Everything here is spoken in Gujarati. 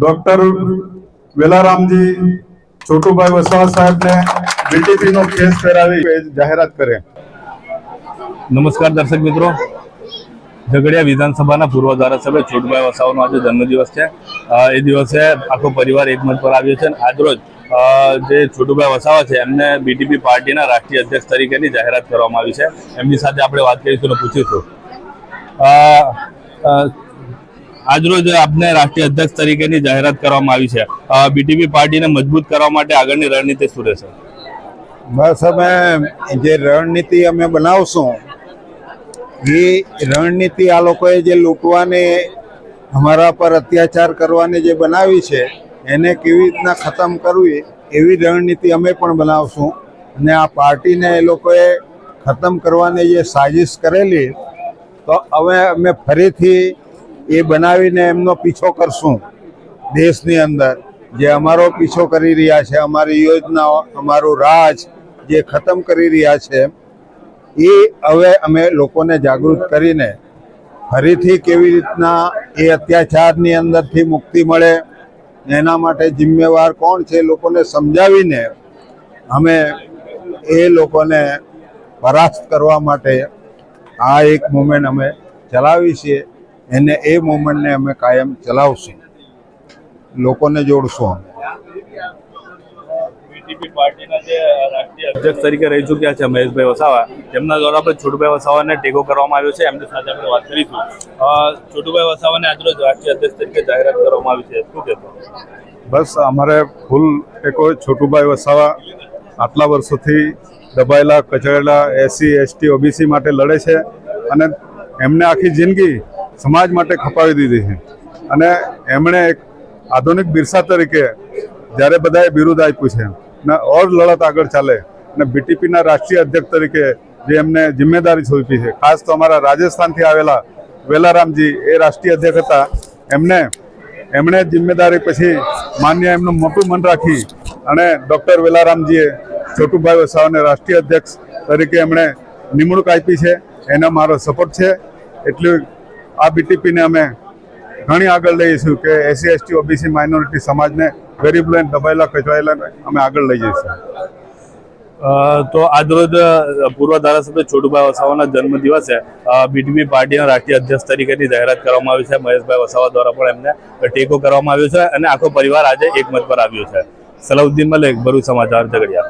ડોક્ટર વેલારામજી છોટુભાઈ વસાવા સાહેબને બીટીપી નો કેસ કરાવી. જાહેરાત કરે. નમસ્કાર દર્શક મિત્રો. ઝઘડિયા વિધાનસભાના પૂર્વ ધારાસભ્ય છોટભાઈ વસાવાનો આજે જન્મદિવસ છે. એ દિવસે આખો પરિવાર એકમત પર આવ્યો છે અને આજરોજ જે છોટુભાઈ વસાવા છે એમને બીટીપી પાર્ટીના રાષ્ટ્રીય અધ્યક્ષ તરીકેની જાહેરાત કરવામાં આવી છે. એમની સાથે આપણે વાત કરીશું અને પૂછીશું. આજરોજ આપને રાષ્ટ્રીય અધ્યક્ષ તરીકેની જાહેરાત કરવામાં આવી છે. બીટીપી પાર્ટીને મજબૂત કરવા માટે આગળની રણનીતિ શું રહેશે? બસ અમે જે રણનીતિ અમે બનાવશું, એ રણનીતિ આ લોકોએ જે લૂંટવાની, અમારા પર અત્યાચાર કરવાની જે બનાવી છે, એને કેવી રીતના ખતમ કરવી, એવી રણનીતિ અમે પણ બનાવશું. અને આ પાર્ટીને એ લોકોએ ખતમ કરવાની જે સાજિશ કરેલી, તો હવે અમે ફરીથી એ બનાવીને એમનો પીછો કરશું દેશની અંદર. જે અમારો પીછો કરી રહ્યા છે, અમારી યોજનાઓ, અમારું રાજ જે ખતમ કરી રહ્યા છે, એ હવે અમે લોકોને જાગૃત કરીને ફરીથી કેવી રીતના એ અત્યાચારની અંદરથી મુક્તિ મળે એના માટે જિમ્મેવાર કોણ છે લોકોને સમજાવીને અમે એ લોકોને પરાસ્ત કરવા માટે આ એક મુમેન્ટ અમે ચલાવી છીએ. એને એ મુવમેન્ટને અમે કાયમ ચલાવશું. લોકોને જોડશું અધ્યક્ષ તરીકે રહી ચૂક્યા છે મહેશભાઈ વસાવા તેમના દ્વારા આપણે છોટુભાઈ વસાવાને ટેકો કરવામાં આવ્યો છે. એમની સાથે આપણે વાત કરીશું. છોટુભાઈ વસાવાને આજરોજ રાષ્ટ્રીય અધ્યક્ષ તરીકે જાહેરાત કરવામાં આવી છે. શું કહેશો? બસ અમારે ફૂલ ટેકો છોટુભાઈ વસાવા આટલા વર્ષોથી દબાયેલા કચડેલા એસસી એસટી ઓબીસી માટે લડે છે અને એમને આખી જિંદગી સમાજ માટે ખપાવી દીધી છે. અને એમણે એક આધુનિક બિરસા તરીકે જ્યારે બધાએ બિરુદ આપ્યું છે, ને ઓર લડત આગળ ચાલે અને બીટીપીના રાષ્ટ્રીય અધ્યક્ષ તરીકે જે એમને જિમ્મેદારી સોંપી છે, ખાસ તો અમારા રાજસ્થાનથી આવેલા વેલારામજી, એ રાષ્ટ્રીય અધ્યક્ષ હતા. એમને, એમણે જિમ્મેદારી પછી માન્ય એમનું મોટું મન રાખી અને ડૉક્ટર વેલારામજીએ છોટુભાઈ વસાવાને રાષ્ટ્રીય અધ્યક્ષ તરીકે એમણે નિમણૂક આપી છે. એનો મારો સપોર્ટ છે. એટલું આ બીટીપીને અમે ઘણી આગળ લઈશું કે એસસી એસટી ઓબીસી માઇનોરિટી સમાજને ગરીબ લઈને દબાયેલા કચવાયેલા અમે આગળ લઈ જઈશું. તો આજરોજ પૂર્વ ધારાસભ્ય છોટુભાઈ વસાવાના જન્મદિવસે બીટીપી પાર્ટીના રાષ્ટ્રીય અધ્યક્ષ તરીકેની જાહેરાત કરવામાં આવી છે. મહેશભાઈ વસાવા દ્વારા પણ એમને ટેકો કરવામાં આવ્યો છે અને આખો પરિવાર આજે એકમત પર આવ્યો છે. સલાઉદ્દીન મલિક, ભરૂચ સમાચાર ઝઘડિયા.